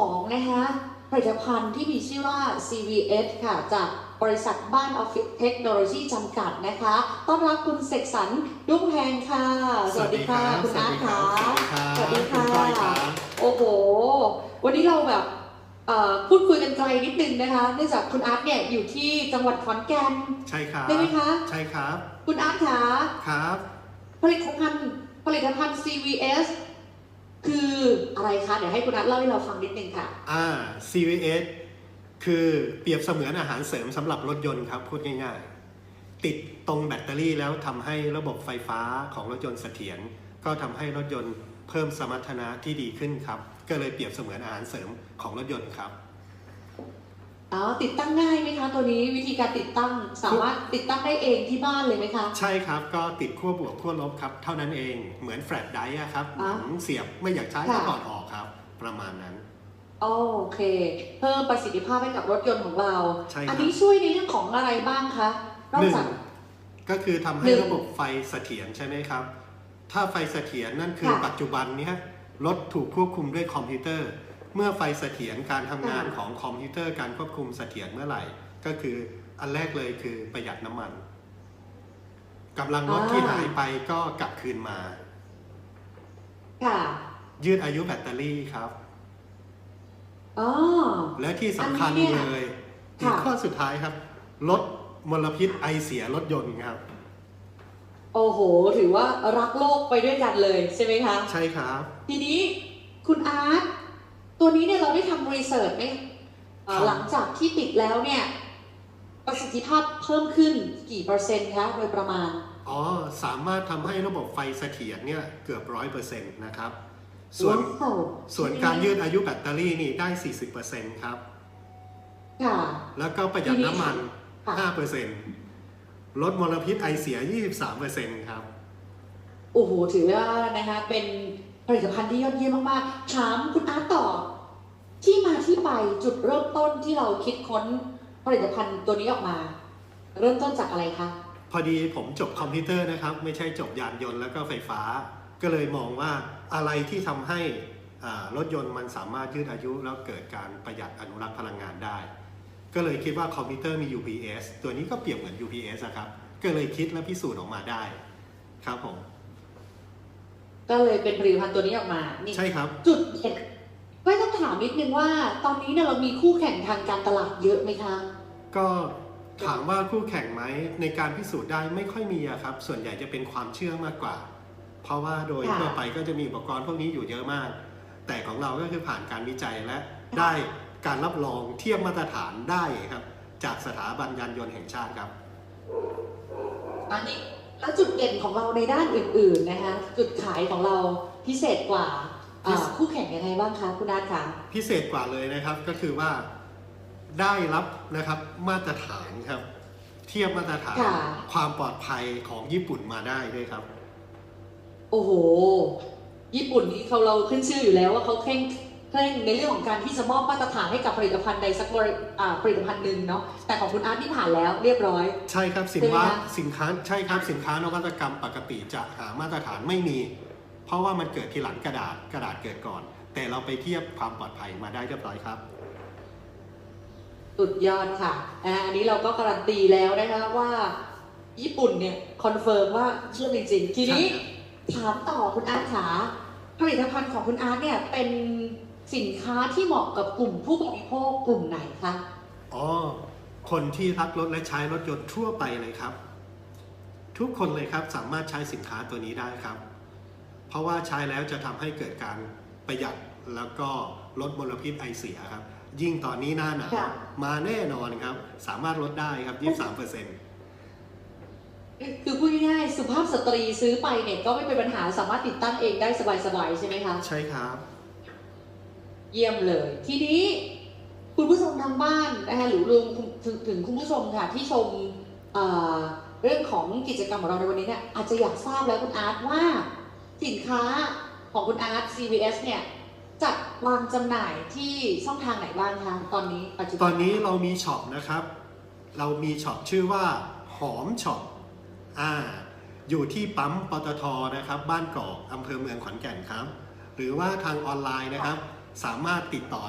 ของนะคะผลิตภัณฑ์ที่มีชื่อว่า CVS ค่ะ จากบริษัทบ้านออฟฟิศเทคโนโลยีจำกัดนะคะ ต้อนรับคุณเสกสรรดุ้งแพงค่ะ สวัสดีค่ะ คุณอาร์ตค่ะ สวัสดีครับสวัสดีค่ะณก้อยรับโอ้โห วันนี้เราแบบเอ่อพูดคุยกันไกลนิดนึงนะคะเนื่องจากคุณอาร์ตเนี่ยอยู่ที่จังหวัดขอนแก่นใช่ครับได้ไหมคะใช่ครับ คุณอาร์ตคะครับ ผลิตภัณฑ์ผลิตภัณฑ์ CVS คือ อะไรคะ เดี๋ยวให้คุณอาร์ตเล่าให้เราฟังนิดนึงค่ะ อ่า CVS คือเปรียบเสมือนอาหารเสริมสำหรับรถยนต์ครับพูดง่าย ๆ ติดตรงแบตเตอรี่แล้วทำให้ระบบไฟฟ้าของรถยนต์เสถียรก็ทำให้รถยนต์เพิ่มสมรรถนะที่ดีขึ้นครับ ก็เลยเปรียบเสมือนอาหารเสริมของรถยนต์ครับ อ๋อติดตั้งง่ายไหมคะ ตัวนี้วิธีการติดตั้งสามารถติดตั้งได้เองที่บ้านเลยไหมคะ ใช่ครับ ก็ติดขั้วบวกขั้วลบครับ เท่านั้นเองเหมือนแฟลชไดร์อะครับอ่าหืมเสียบไม่อยากใช้ก็ค่ะ ถอดออกครับ ประมาณนั้น โอเค เพิ่มประสิทธิภาพให้กับรถยนต์ของเรา ใช่คอัรันบนี้ช่วยในเรื่องของอะไรบ้างคะนอกหนึ่งจาก ก็คือทำให้หนึ่งระบบไฟเสถียรใช่ไหมครับ ถ้าไฟเสถียรนั่นคือค่ะปัจจุบันเนี้ยรถถูกควบคุมด้วยคอมพิวเตอร์ เมื่อไฟเสถียรการทำงานค่ะของคอมพิวเตอร์การควบคุมเสถียรเมื่อไหร่ ก็คืออันแรกเลยคือประหยัดน้ำมันกำลังรถที่หายไปก็กลับคืนมา ค่ะ ยืดอายุแบตเตอรี่ครับอ๋อและที่สำคัญอันนี้เนี่ยเลยอีกค่ะข้อสุดท้ายครับ ลดมลพิษไอเสียรถยนต์ครับ โอ้โห ถือว่ารักโลกไปด้วยกันเลยใช่ไหมคะ ใช่ครับ ทีนี้คุณอาร์ตตัว นี้เนี่ยเราได้ทำรีเสิร์ชไหมเอ่อครับหลังจากที่ติดแล้วเนี่ยประสิทธิภาพเพิ่มขึ้นกี่เปอร์เซ็นต์คะโดยประมาณ อ๋อ สามารถทำให้ระบบไฟเสถียรเนี่ยเกือบร้อยเปอร์เซ็นต์นะครับ ส่วนว้าวส่วนการยืดอายุแบตเตอรี่นี่ได้40%ครับ ค่ะ แล้วก็ประหยัดน้ำมันค่ะ5%ลดมลพิษไอเสีย23%ครับ โอ้โห ถือว่านะคะเป็นผลิตภัณฑ์ที่ยอดเยี่ยมมากๆ ถามคุณอาร์ตต่อ ที่มาที่ไปจุดเริ่มต้นที่เราคิดค้นผลิตภัณฑ์ตัวนี้ออกมา เริ่มต้นจากอะไรคะ พอดีผมจบคอมพิวเตอร์นะครับ ไม่ใช่จบยานยนต์แล้วก็ไฟฟ้า ก็เลยมองว่าอะไรที่ทำให้อ่ารถยนต์มันสามารถยืดอายุแล้วเกิดการประหยัดอนุรักษ์พลังงานได้ ก็เลยคิดว่าคอมพิวเตอร์มี UPS ตัวนี้ก็เปรียบเหมือน UPS อะครับ ก็เลยคิดและพิสูจน์ออกมาได้ครับผมก็เลยเป็นผลิตภัณฑ์ตัวนี้ออกมานี่ใช่ครับ จุดเด่น ก็ต้องถามนิดนึงว่าตอนนี้เนี่ยเรามีคู่แข่งทางการตลาดเยอะไหมคะ ก็ถามว่าคู่แข่งไหมในการพิสูจน์ได้ไม่ค่อยมีอะครับ ส่วนใหญ่จะเป็นความเชื่อมากกว่า เพราะว่าโดยค่ะทั่วไปก็จะมีอุปกรณ์พวกนี้อยู่เยอะมาก แต่ของเราก็คือผ่านการวิจัยและได้การรับรองเทียบมาตรฐานได้ครับ จากสถาบันยานยนต์แห่งชาติครับอันนี้แล้วจุดเด่นของเราในด้านอื่น ๆนะคะ จุดขายของเราพิเศษกว่าอ่าพิเศษ คู่แข่งยังไงบ้างคะคุณอาร์ตคะพิเศษกว่าเลยนะครับก็คือว่าได้รับนะครับมาตรฐานครับ เทียบมาตรฐานค่ะความปลอดภัยของญี่ปุ่นมาได้ด้วยครับ โอ้โห ญี่ปุ่นนี่เขาเราขึ้นชื่ออยู่แล้วว่าเขาเคร่งเคร่งในเรื่องของการที่จะมอบมาตรฐานให้กับผลิตภัณฑ์ใดสักบริอ่าผลิตภัณฑ์หนึ่งเนาะแต่ของคุณอาร์ตที่ผ่านแล้วเรียบร้อย ใช่ครับสินใช่ไหมค้าคะสินค้าใช่ครับสินค้านวัตกรรมปกติจะหามาตรฐานไม่มี เพราะว่ามันเกิดทีหลังกระดาษกระดาษเกิดก่อน แต่เราไปเทียบความปลอดภัยมาได้เรียบร้อยครับสุดยอดค่ะอ่าอันนี้เราก็การันตีแล้วนะคะว่า ญี่ปุ่นเนี่ยคอนเฟิร์มว่าเชื่อจริงๆทีนี้ใช่ครับถามต่อคุณอาร์ตขาผลิตภัณฑ์ของคุณอาร์ตเนี่ยเป็นสินค้าที่เหมาะกับกลุ่มผู้บริโภคกลุ่มไหนคะอ๋อคนที่รักรถและใช้รถยนต์ทั่วไปเลยครับ ทุกคนเลยครับสามารถใช้สินค้าตัวนี้ได้ครับ เพราะว่าใช้แล้วจะทำให้เกิดการประหยัดแล้วก็ลดมลพิษไอเสียครับ ยิ่งตอนนี้หน้าหนาวค่ะมามาแน่นอนครับ สามารถลดได้ครับ 23เปอร์เซ็นต์คือพูดง่ายๆสุภาพสตรีซื้อไปเนี่ยก็ไม่เป็นปัญหาสามารถติดตั้งเองได้สบายๆใช่ไหมคะใช่ครับ เยี่ยมเลย ทีนี้คุณผู้ชมทางบ้านนะคะหรือรวมถึงถึงคุณผู้ชมค่ะที่ชมเอ่อเรื่องของกิจกรรมของเราในวันนี้เนี่ยอาจจะอยากทราบแล้วคุณอาร์ตว่า สินค้าของคุณอาร์ต CVS เนี่ยจัดวางจำหน่ายที่ช่องทางไหนบ้างคะตอนนี้ปัจจุบันตอนนี้เรามีช็อปนะครับ เรามีช็อปชื่อว่าหอมช็อปอ่าอยู่ที่ปั๊มปตทนะครับ บ้านกอกอำเภอเมืองขอนแก่นครับ หรือว่าทางออนไลน์นะครับ สามารถติดต่อ